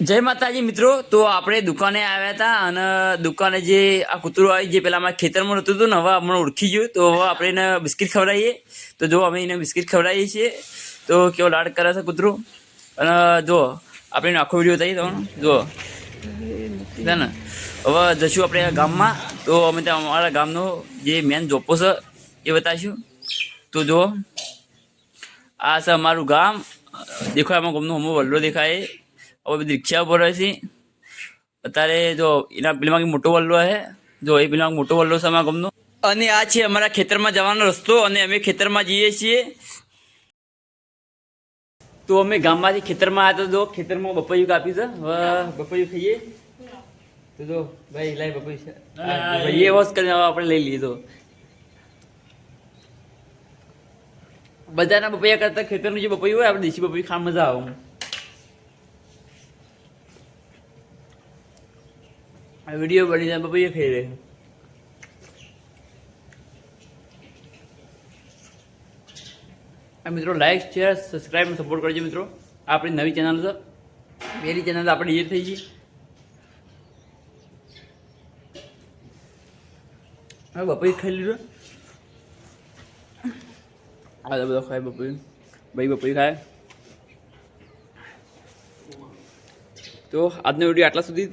જય માતાજી મિત્રો, તો આપણે દુકાને આવ્યા હતા અને દુકાને જે આ કૂતરું આવી જે પેલા અમારા ખેતરમાં નહોતું હતું ને, હવે અમને ઓળખી ગયું. તો હવે આપણે એને બિસ્કિટ ખવડાવીએ. તો જો અમે એને બિસ્કિટ ખવડાવીએ છીએ. તો કેવો લાડ કરે છે કૂતરું? અને જો, આપણે આખો વીડિયો બતાવીએ તમને જો ને? હવે જશું આપણે ગામમાં. તો અમે ત્યાં અમારા ગામનો જે મેન જોપો છે, એ બતાવીશું. તો જો, આ છે અમારું ગામ. દેખાય અમારું ગામનો હમો વલ્લો દેખાય. હવે બધી રિક્ષા ઉપર રહે છે. અત્યારે જો એના પેલામાં મોટો વલ્લો છે જો એ પેલામાં મોટો વલ્લો છે અમારા ગામનો. અને આ છે અમારા ખેતરમાં જવાનો રસ્તો અને અમે ખેતરમાં જઈએ છીએ. તો અમે ગામમાંથી ખેતરમાં આવ્યા તો જો ખેતરમાં બપૈયું કાપ્યું છે. હવે બપૈયું ખાઈએ. તો જો ભાઈ લાઈ બપૈયું છે. એ. વોશ કરીને આપણે લઈ લઈએ તો બધાના બપૈયા કરતા ખેતરનું જે બપૈયું હોય આપણે દેશી બપૈયું ખાવા મજા આવે. આ વીડિયો બની જાય પપૈયા ખાઈ રહે આ મિત્રો લાઈક શેર સબસ્ક્રાઈબ સપોર્ટ કરજો મિત્રો. આપણી નવી ચેનલ છે. પહેલી ચેનલ આપણે એ થઈ ગઈ. હવે બપોઈ ખાઈ લીધો? આ બધા ખાય બપોઈ ભાઈ બપોઈ ખાય. તો આજનો વીડિયો આટલા સુધી.